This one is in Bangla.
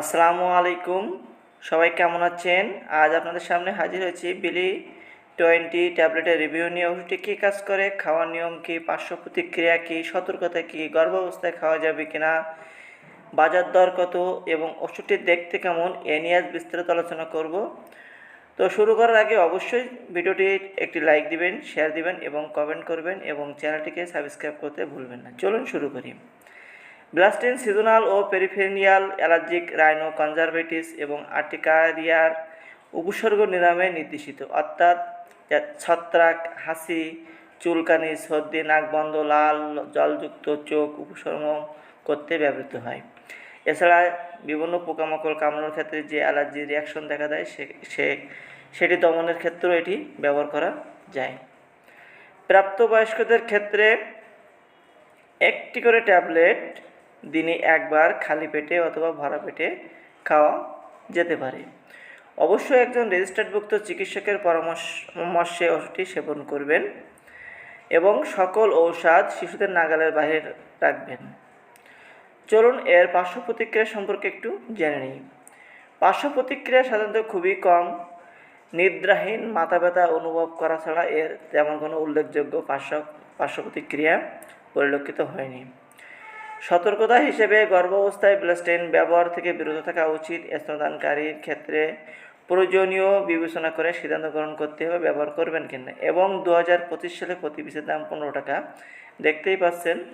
আসসালামু আলাইকুম। সবাই কেমন আছেন? আজ আপনাদের সামনে হাজির হয়েছি বিলি টোয়েন্টি ট্যাবলেটের রিভিউ নিয়ে। ওষুধটি কী কাজ করে? খাওয়ার নিয়ম কী? পার্শ্ব প্রতিক্রিয়া কী? সতর্কতা কী? গর্ভাবস্থায় খাওয়া যাবে কিনা? বাজার দর কত? এবং ওষুধটি দেখতে কেমন? এ নিয়ে আজ বিস্তারিত আলোচনা করব। তো শুরু করার আগে অবশ্যই ভিডিওটি একটি লাইক দিবেন শেয়ার দিবেন এবং কমেন্ট করবেন এবং চ্যানেলটিকে সাবস্ক্রাইব করতে ভুলবেন না। চলুন শুরু করি। ব্লাস্টিন সিজনাল ও পেরিফেরিয়াল অ্যালার্জিক রাইনো কনজারভেটিস এবং আর্টিকারিয়ার উপসর্গ নিরাময়ে নির্দেশিত। অর্থাৎ ছত্রাক, হাসি, চুলকানি, সর্দি, নাক বন্ধ, লাল, জলযুক্ত চোখ উপসর্গ করতে ব্যবহৃত হয়। এছাড়া বিভিন্ন পোকামাকড় কামড়ানোর ক্ষেত্রে যে অ্যালার্জি রিয়াকশন দেখা দেয়, সে সে, সেটি দমনের ক্ষেত্রেও এটি ব্যবহার করা যায়। প্রাপ্তবয়স্কদের ক্ষেত্রে একটি করে ট্যাবলেট দিনে একবার খালি পেটে অথবা ভরা পেটে খাওয়া যেতে পারে। অবশ্যই একজন রেজিস্টার্ডভুক্ত চিকিৎসকের পরামর্শ ওষুধটি সেবন করবেন এবং সকল ঔষধ শিশুদের নাগালের বাইরে রাখবেন। চলুন এর পার্শ্ব প্রতিক্রিয়া সম্পর্কে একটু জেনে নিই। পার্শ্ব প্রতিক্রিয়া সাধারণত খুবই কম। নিদ্রাহীন মাথা ব্যথা অনুভব করা ছাড়া এর তেমন কোনো উল্লেখযোগ্য পার্শ্ব পার্শ্ব প্রতিক্রিয়া পরিলক্ষিত হয়নি। সতর্কতা হিসেবে গর্ভাবস্থায় ব্লাস্টেন ব্যবহার থেকে বিরত থাকা উচিত। স্তনদানকারীর ক্ষেত্রে প্রয়োজনীয় বিবেচনা করে সিদ্ধান্ত গ্রহণ করতে হবে, ব্যবহার করবেন কিনা। এবং দু হাজার পঁচিশ সালে প্রতি পিসের দাম পনেরো টাকা। দেখতেই পাচ্ছেন।